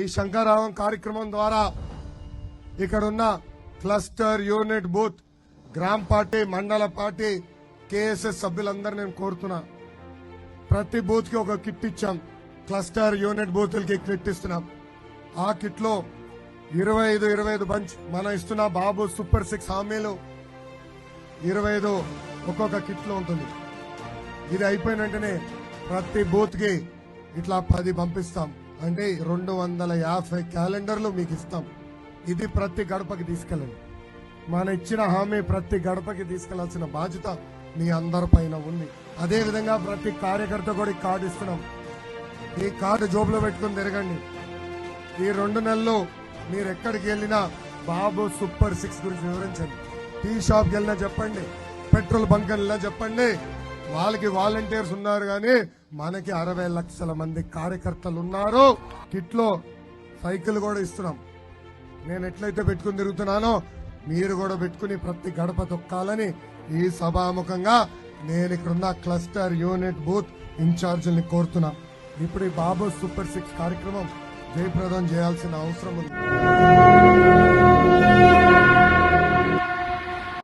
ఈ శంకరావం కార్యక్రమం ద్వారా ఇక్కడున్న క్లస్టర్ యూనిట్ బూత్ గ్రామ పార్టీ మండల పార్టీ కేఎస్ఎస్ సభ్యులందరూ నేను కోరుతున్నా. ప్రతి బూత్కి ఒక కిట్ ఇచ్చాం. క్లస్టర్ యూనిట్ బూత్లకి కిట్ ఇస్తున్నాం. ఆ కిట్లో ఇరవై ఐదు ఇరవై ఐదు బంచ్ మనం ఇస్తున్న బాబు సూపర్ సిక్స్ హామీలు ఇరవై ఐదు ఒక్కొక్క కిట్లో ఉంటుంది. ఇది అయిపోయిన వెంటనే ప్రతి బూత్కి ఇట్లా పది పంపిస్తాం. అంటే రెండు వందల యాభై క్యాలెండర్లు మీకు ఇస్తాం. ఇది ప్రతి గడపకి తీసుకెళ్ళండి. మన ఇచ్చిన హామీ ప్రతి గడపకి తీసుకెళ్ళాల్సిన బాధ్యత మీ అందరి పైన ఉంది. అదే విధంగా ప్రతి కార్యకర్త కూడా ఈ కార్డు ఇస్తున్నాం. ఈ కార్డు జోబులో పెట్టుకుని తిరగండి. ఈ రెండు నెలలు మీరు ఎక్కడికి వెళ్ళినా బాబు సూపర్ సిక్స్ గురించి వివరించండి. టీ షాప్కి వెళ్ళినా చెప్పండి. పెట్రోల్ బంక్ వెళ్ళినా చెప్పండి. వాళ్ళకి వాలంటీర్స్ ఉన్నారు కానీ మనకి అరవై లక్షల మంది కార్యకర్తలు ఉన్నారు కిట్లో సైకిల్ కూడా ఇస్తున్నాం. నేను ఎట్లయితే పెట్టుకుని తిరుగుతున్నానో మీరు కూడా పెట్టుకుని ప్రతి గడప తొక్కాలని ఈ సభాముఖంగా నేను ఇక్కడున్న క్లస్టర్ యూనిట్ బూత్ ఇన్ఛార్జీని కోరుతున్నా. ఇప్పుడు ఈ బాబు సూపర్ సిక్స్ కార్యక్రమం జయప్రదం చేయాల్సిన అవసరం ఉంది.